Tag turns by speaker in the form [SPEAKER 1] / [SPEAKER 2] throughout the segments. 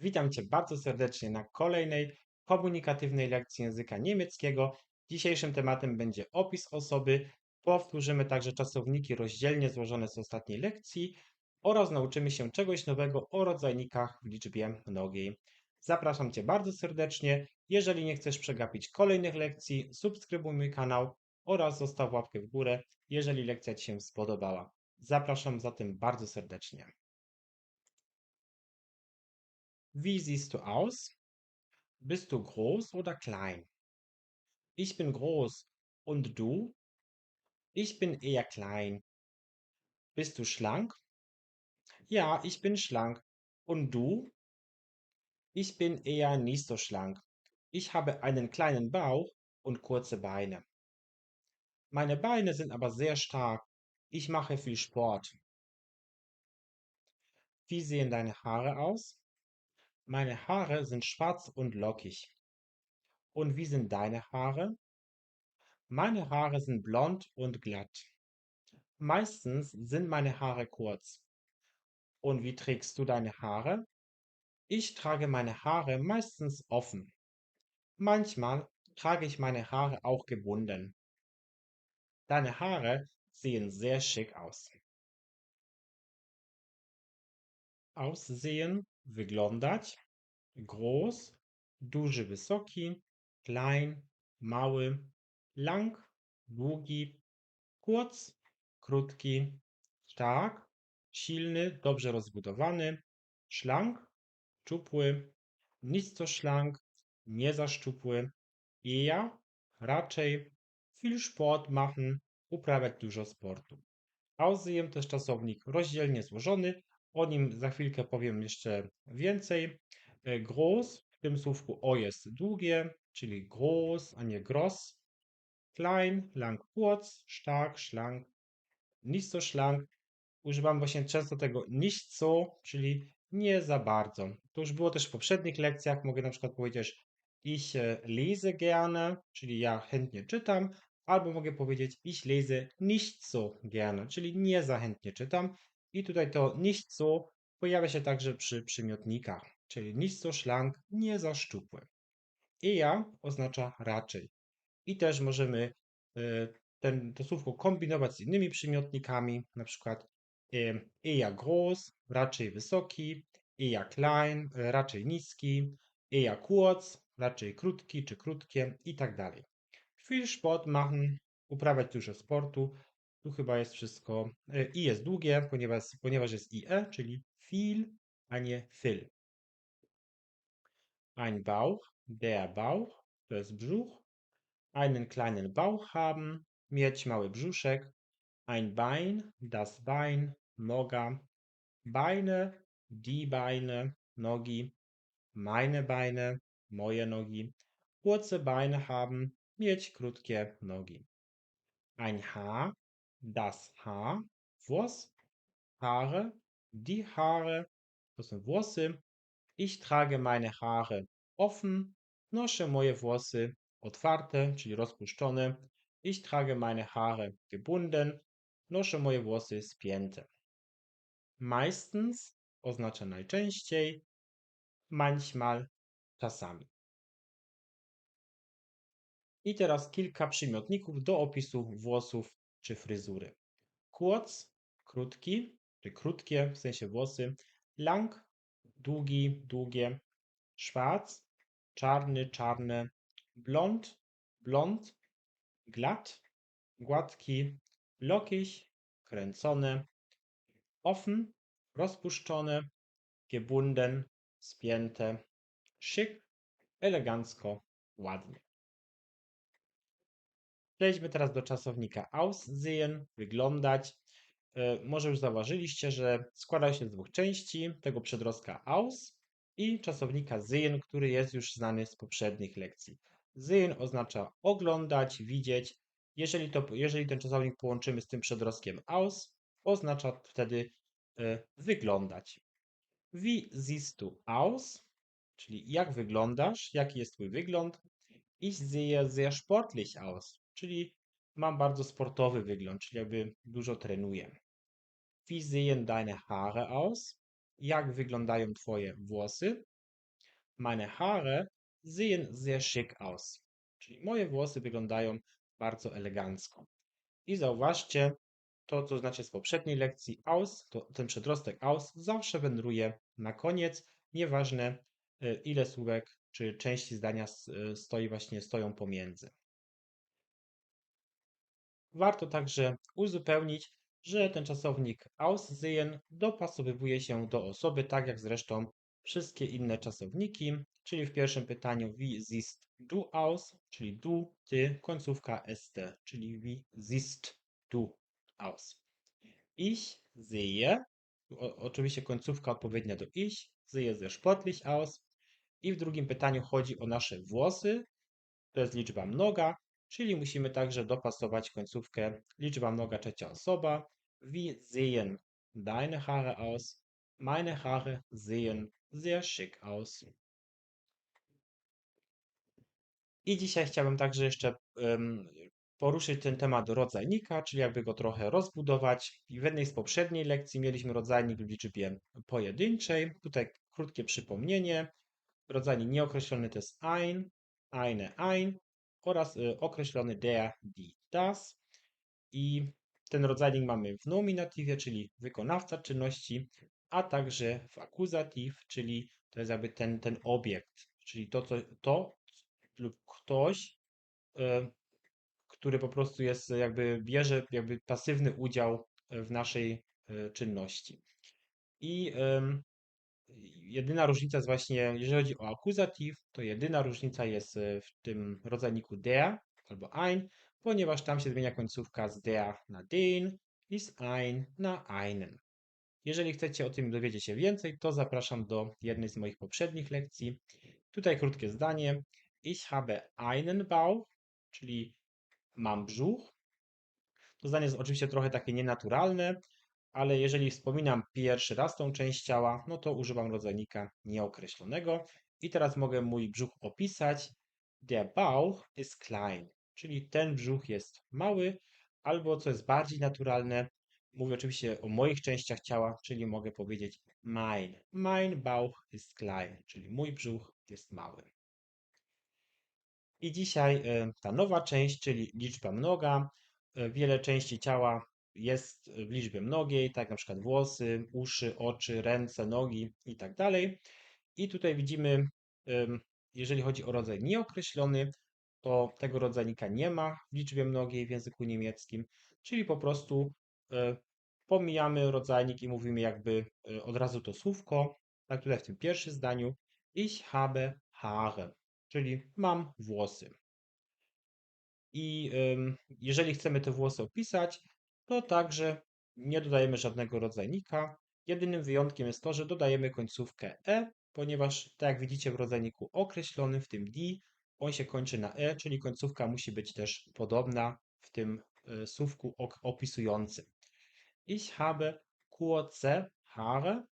[SPEAKER 1] Witam Cię bardzo serdecznie na kolejnej komunikatywnej lekcji języka niemieckiego. Dzisiejszym tematem będzie opis osoby. Powtórzymy także czasowniki rozdzielnie złożone z ostatniej lekcji oraz nauczymy się czegoś nowego o rodzajnikach w liczbie mnogiej. Zapraszam Cię bardzo serdecznie. Jeżeli nie chcesz przegapić kolejnych lekcji, subskrybuj mój kanał oraz zostaw łapkę w górę, jeżeli lekcja Ci się spodobała. Zapraszam zatem bardzo serdecznie. Wie siehst du aus? Bist du groß oder klein? Ich bin groß. Und du? Ich bin eher klein. Bist du schlank? Ja, ich bin schlank. Und du? Ich bin eher nicht so schlank. Ich habe einen kleinen Bauch und kurze Beine. Meine Beine sind aber sehr stark. Ich mache viel Sport. Wie sehen deine Haare aus? Meine Haare sind schwarz und lockig. Und wie sind deine Haare? Meine Haare sind blond und glatt. Meistens sind meine Haare kurz. Und wie trägst du deine Haare? Ich trage meine Haare meistens offen. Manchmal trage ich meine Haare auch gebunden. Deine Haare sehen sehr schick aus. Aussehen, wyglądać, groß, duży, wysoki, klein, mały, lang, długi, kurz, krótki, stark, silny, dobrze rozbudowany, schlank, szczupły, nicht so schlank, nie za szczupły, eher, raczej, viel Sport machen, uprawiać dużo sportu. To jest czasownik rozdzielnie złożony, o nim za chwilkę powiem jeszcze więcej. E, groß w tym słówku o jest długie, czyli groß, a nie gross. Klein, lang, kurz, stark, schlank, nicht so schlank. Używam właśnie często tego nicht so, czyli nie za bardzo. To już było też w poprzednich lekcjach. Mogę na przykład powiedzieć ich e, lese gerne, czyli ja chętnie czytam, albo mogę powiedzieć ich lese nicht so gerne, czyli nie za chętnie czytam. I tutaj to so pojawia się także przy przymiotnikach, czyli so schlank, nie za szczupły. Eher oznacza raczej. I też możemy e, ten, to słówko kombinować z innymi przymiotnikami, na przykład eher groß, raczej wysoki, eher klein, raczej niski, eher kurz, raczej krótki czy krótkie i tak dalej. Viel Sport machen, uprawiać dużo sportu, tu chyba jest wszystko. E, I jest długie, ponieważ, ponieważ jest IE, czyli viel, a nie fil. Ein Bauch, der Bauch, to jest brzuch. Einen kleinen Bauch haben, mieć mały brzuszek. Ein Bein, das Bein, noga. Beine, die Beine, nogi. Meine Beine, moje nogi. Kurze Beine haben, mieć krótkie nogi. Ein Haar, das Haar, Wurst, Haare, die Haare, to są włosy. Ich trage meine Haare offen, noszę moje włosy otwarte, czyli rozpuszczone. Ich trage meine Haare gebunden, noszę moje włosy spięte. Meistens oznacza najczęściej, manchmal czasami. I teraz kilka przymiotników do opisu włosów czy fryzury. Kurz, krótki, czy krótkie, w sensie włosy. Lang, długi, długie. Schwarz, czarny, czarne. Blond, blond. Glatt, gładki. Lockig, kręcone. Offen, rozpuszczone. Gebunden, spięte. Schick, elegancko, ładnie. Przejdźmy teraz do czasownika aussehen, wyglądać. E, może już zauważyliście, że składa się z dwóch części, tego przedrostka aus i czasownika sehen, który jest już znany z poprzednich lekcji. Sehen oznacza oglądać, widzieć. Jeżeli, to, jeżeli ten czasownik połączymy z tym przedrostkiem aus, oznacza wtedy e, wyglądać. Wie siehst du aus? Czyli jak wyglądasz, jaki jest twój wygląd? Ich sehe sehr sportlich aus czyli mam bardzo sportowy wygląd, czyli jakby dużo trenuję. Wie sehen deine Haare aus? Jak wyglądają twoje włosy? Meine Haare sehen sehr schick aus. Czyli moje włosy wyglądają bardzo elegancko. I zauważcie, to co znacie z poprzedniej lekcji, aus, to ten przedrostek aus zawsze wędruje na koniec, nieważne e, ile słówek czy części zdania e, stoi właśnie, stoją pomiędzy. Warto także uzupełnić, że ten czasownik aussehen dopasowywuje się do osoby, tak jak zresztą wszystkie inne czasowniki, czyli w pierwszym pytaniu wie siehst du aus, czyli du, ty, końcówka st, czyli wie siehst du aus. Ich sehe, o, oczywiście końcówka odpowiednia do ich, sehe sehr sportlich aus. I w drugim pytaniu chodzi o nasze włosy, to jest liczba mnoga, czyli musimy także dopasować końcówkę liczba mnoga trzecia osoba. Wie sehen deine Haare aus? Meine Haare sehen sehr schick aus. I dzisiaj chciałbym także jeszcze um, poruszyć ten temat rodzajnika, czyli jakby go trochę rozbudować. W jednej z poprzedniej lekcji mieliśmy rodzajnik w liczbie pojedynczej. Tutaj krótkie przypomnienie. Rodzajnik nieokreślony to jest ein, eine, ein oraz y, określony der, die, das. I ten rodzajnik mamy w nominatywie, czyli wykonawca czynności, a także w akuzatyw, czyli to jest jakby ten, ten obiekt, czyli to, co, to lub ktoś, y, który po prostu jest jakby bierze jakby pasywny udział w naszej y, czynności. I jedyna różnica jest właśnie, jeżeli chodzi o akuzatyw, to jedyna różnica jest e, w tym rodzajniku der albo ein, ponieważ tam się zmienia końcówka z der na den i z ein na einen. Jeżeli chcecie o tym dowiedzieć się więcej, to zapraszam do jednej z moich poprzednich lekcji. Tutaj krótkie zdanie. Ich habe einen Bauch, czyli mam brzuch. To zdanie jest oczywiście trochę takie nienaturalne, ale jeżeli wspominam pierwszy raz tą część ciała, no to używam rodzajnika nieokreślonego. I teraz mogę mój brzuch opisać. Der Bauch ist klein, czyli ten brzuch jest mały, albo co jest bardziej naturalne, mówię oczywiście o moich częściach ciała, czyli mogę powiedzieć mein. Mein Bauch ist klein, czyli mój brzuch jest mały. I dzisiaj e, ta nowa część, czyli liczba mnoga. E, wiele części ciała jest w liczbie mnogiej, tak na przykład włosy, uszy, oczy, ręce, nogi i tak dalej. I tutaj widzimy, jeżeli chodzi o rodzaj nieokreślony, to tego rodzajnika nie ma w liczbie mnogiej w języku niemieckim, czyli po prostu e, pomijamy rodzajnik i mówimy jakby e, od razu to słówko, tak tutaj w tym pierwszym zdaniu, ich habe Haare, czyli mam włosy. I jeżeli chcemy te włosy opisać, to także nie dodajemy żadnego rodzajnika. Jedynym wyjątkiem jest to, że dodajemy końcówkę e, ponieważ tak jak widzicie w rodzajniku określonym, w tym d, on się kończy na e, czyli końcówka musi być też podobna w tym e, słówku opisującym. Ich habe kurze Haare.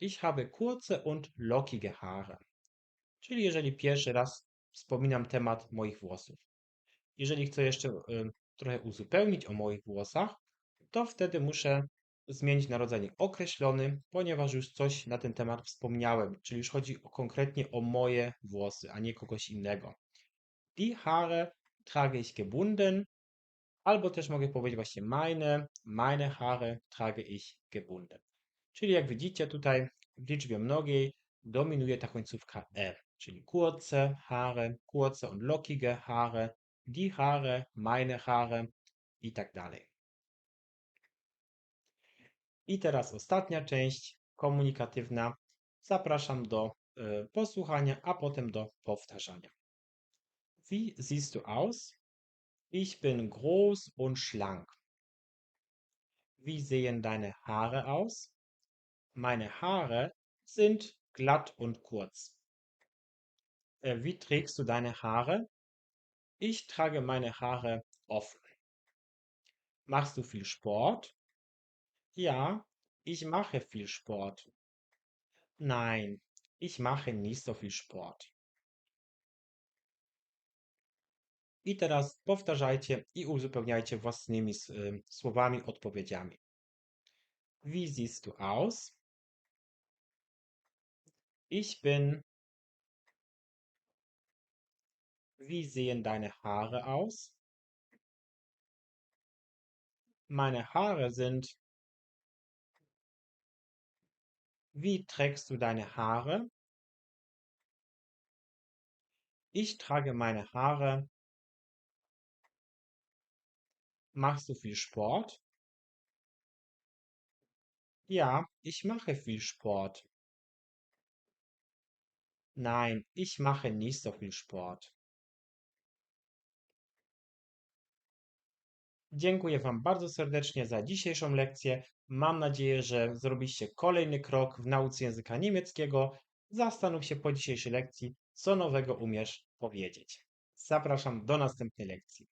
[SPEAKER 1] Ich habe kurze und lockige Haare. Czyli jeżeli pierwszy raz wspominam temat moich włosów. Jeżeli chcę jeszcze trochę uzupełnić o moich włosach, to wtedy muszę zmienić narodzenie określony, ponieważ już coś na ten temat wspomniałem, czyli już chodzi o, konkretnie o moje włosy, a nie kogoś innego. Die Haare trage ich gebunden, albo też mogę powiedzieć właśnie meine, meine Haare trage ich gebunden. Czyli jak widzicie tutaj w liczbie mnogiej dominuje ta końcówka e, czyli kurze Haare, kurze und lockige Haare, die Haare, meine Haare i tak dalej. I teraz ostatnia część komunikatywna. Zapraszam do y, posłuchania, a potem do powtarzania. Wie siehst du aus? Ich bin groß und schlank. Wie sehen deine Haare aus? Meine Haare sind glatt und kurz. Äh, wie trägst du deine Haare? Ich trage meine Haare offen. Machst du viel Sport? Ja, ich mache viel Sport. Nein, ich mache nicht so viel Sport. I teraz powtarzajcie i uzupełniajcie własnymi y, słowami, odpowiedziami. Wie siehst du aus? Ich bin Wie sehen deine Haare aus? Meine Haare sind. Wie trägst du deine Haare? Ich trage meine Haare. Machst du viel Sport? Ja, ich mache viel Sport. Nein, ich mache nicht so viel Sport. Dziękuję Wam bardzo serdecznie za dzisiejszą lekcję. Mam nadzieję, że zrobiliście kolejny krok w nauce języka niemieckiego. Zastanów się po dzisiejszej lekcji, co nowego umiesz powiedzieć. Zapraszam do następnej lekcji.